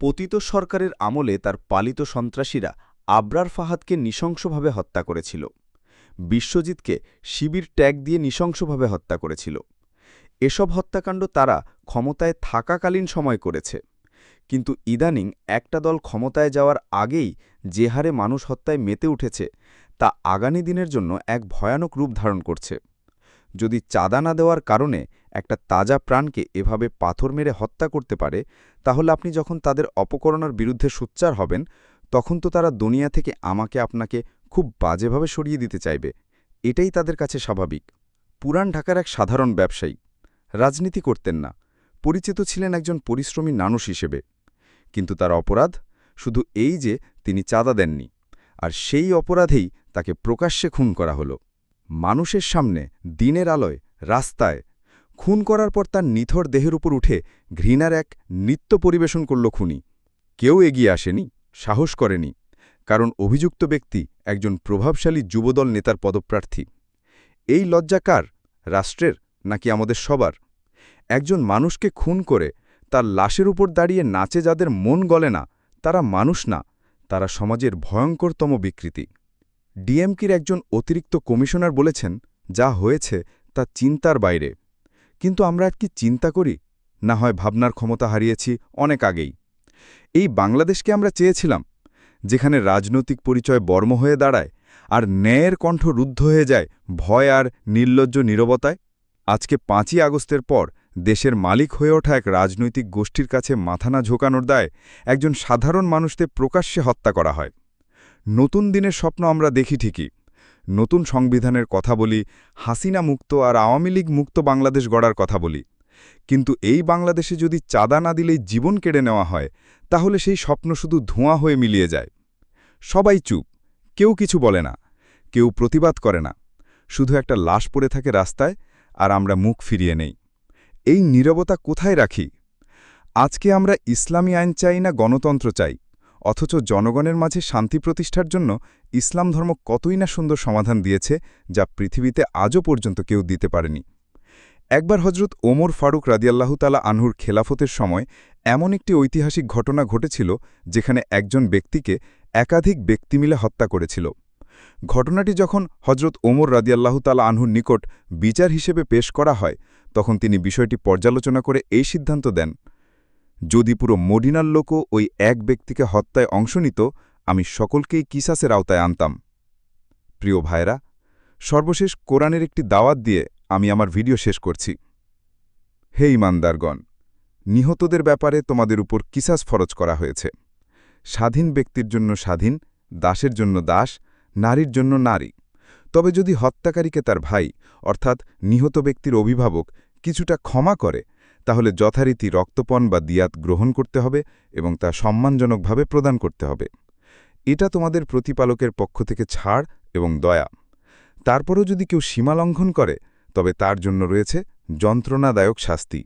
পতিত সরকারের আমলে তার পালিত সন্ত্রাসীরা আবরার ফাহাদকে নৃশংসভাবে হত্যা করেছিল। বিশ্বজিৎকে শিবির ট্যাগ দিয়ে নৃশংসভাবে হত্যা করেছিল। এসব হত্যাকাণ্ড তারা ক্ষমতায় থাকাকালীন সময় করেছে। কিন্তু ইদানিং একটা দল ক্ষমতায় যাওয়ার আগেই যে হারে মানুষ হত্যায় মেতে উঠেছে, তা আগামী দিনের জন্য এক ভয়ানক রূপ ধারণ করছে। যদি চাঁদা না দেওয়ার কারণে একটা তাজা প্রাণকে এভাবে পাথর মেরে হত্যা করতে পারে, তাহলে আপনি যখন তাদের অপকরণার বিরুদ্ধে সোচ্চার হবেন, তখন তো তারা দুনিয়া থেকে আমাকে আপনাকে খুব বাজেভাবে সরিয়ে দিতে চাইবে। এটাই তাদের কাছে স্বাভাবিক। পুরান ঢাকার এক সাধারণ ব্যবসায়ী। রাজনীতি করতেন না। পরিচিত ছিলেন একজন পরিশ্রমী মানুষ হিসেবে। কিন্তু তার অপরাধ শুধু এই যে তিনি চাঁদা দেননি, আর সেই অপরাধেই তাকে প্রকাশ্যে খুন করা হলো। মানুষের সামনে দিনের আলোয়, রাস্তায় খুন করার পর তার নিথর দেহের উপর উঠে ঘৃণার এক নৃত্য পরিবেশন করল খুনি। কেউ এগিয়ে আসেনি, সাহস করেনি, কারণ অভিযুক্ত ব্যক্তি একজন প্রভাবশালী যুবদল নেতার পদপ্রার্থী। এই লজ্জা কার, রাষ্ট্রের নাকি আমাদের সবার? একজন মানুষকে খুন করে তার লাশের উপর দাঁড়িয়ে নাচে যাদের মন গলে না, তারা মানুষ না, তারা সমাজের ভয়ঙ্করতম বিকৃতি। ডিএমকির একজন অতিরিক্ত কমিশনার বলেছেন, যা হয়েছে তা চিন্তার বাইরে। কিন্তু আমরা কি চিন্তা করি? না হয় ভাবনার ক্ষমতা হারিয়েছি অনেক আগেই। এই বাংলাদেশকে আমরা চেয়েছিলাম, যেখানে রাজনৈতিক পরিচয় বর্ম হয়ে দাঁড়ায় আর ন্যায়ের কণ্ঠ রুদ্ধ হয়ে যায় ভয় আর নির্লজ্জ নীরবতায়। আজকে পাঁচই আগস্টের পর দেশের মালিক হয়ে ওঠা এক রাজনৈতিক গোষ্ঠীর কাছে মাথা না ঝোকানোর দায় একজন সাধারণ মানুষদের প্রকাশ্যে হত্যা করা হয়। নতুন দিনের স্বপ্ন আমরা দেখি ঠিকই নতুন সংবিধানের কথা বলি, হাসিনা মুক্ত আর আওয়ামী লীগ মুক্ত বাংলাদেশ গড়ার কথা বলি। কিন্তু এই বাংলাদেশে যদি চাঁদা না দিলেই জীবন কেড়ে নেওয়া হয়, তাহলে সেই স্বপ্ন শুধু ধোঁয়া হয়ে মিলিয়ে যায়। সবাই চুপ, কেউ কিছু বলে না, কেউ প্রতিবাদ করে না। শুধু একটা লাশ পড়ে থাকে রাস্তায় আর আমরা মুখ ফিরিয়ে নেই। এই নীরবতা কোথায় রাখি? আজকে আমরা ইসলামী আইন চাই না গণতন্ত্র চাই অথচ জনগণের মাঝে শান্তি প্রতিষ্ঠার জন্য ইসলাম ধর্ম কতই না সুন্দর সমাধান দিয়েছে যা পৃথিবীতে আজও পর্যন্ত কেউ দিতে পারেনি। একবার হজরত ওমর ফারুক রাদিয়াল্লাহু তালা আনহুর খেলাফতের সময় এমন একটি ঐতিহাসিক ঘটনা ঘটেছিল যেখানে একজন ব্যক্তিকে একাধিক ব্যক্তি মিলে হত্যা করেছিল। ঘটনাটি যখন হজরত ওমর রাদিয়াল্লাহু তালা আনহুর নিকট বিচার হিসেবে পেশ করা হয়, তখন তিনি বিষয়টি পর্যালোচনা করে এই সিদ্ধান্ত দেন। যদি পুরো মডিনার লোকও ওই এক ব্যক্তিকে হত্যায় অংশ নিত, আমি সকলকেই কিসাসের আওতায় আনতাম। প্রিয় ভাইরা সর্বশেষ কোরআনের একটি দাওয়াত দিয়ে আমি আমার ভিডিও শেষ করছি। হে ইমানদারগণ নিহতদের ব্যাপারে তোমাদের উপর কিসাস ফরজ করা হয়েছে। স্বাধীন ব্যক্তির জন্য স্বাধীন, দাসের জন্য দাস, নারীর জন্য নারী। তবে যদি হত্যাকারীকে তার ভাই, অর্থাৎ নিহত ব্যক্তির অভিভাবক, কিছুটা ক্ষমা করে তাহলে যথারীতি রক্তপণ বা দিয়াত গ্রহণ করতে হবে এবং তা সম্মানজনকভাবে প্রদান করতে হবে। এটা তোমাদের প্রতিপালকের পক্ষ থেকে ছাড় এবং দয়া। তারপরও যদি কেউ সীমা লঙ্ঘন করে, তবে তার জন্য রয়েছে যন্ত্রণাদায়ক শাস্তি।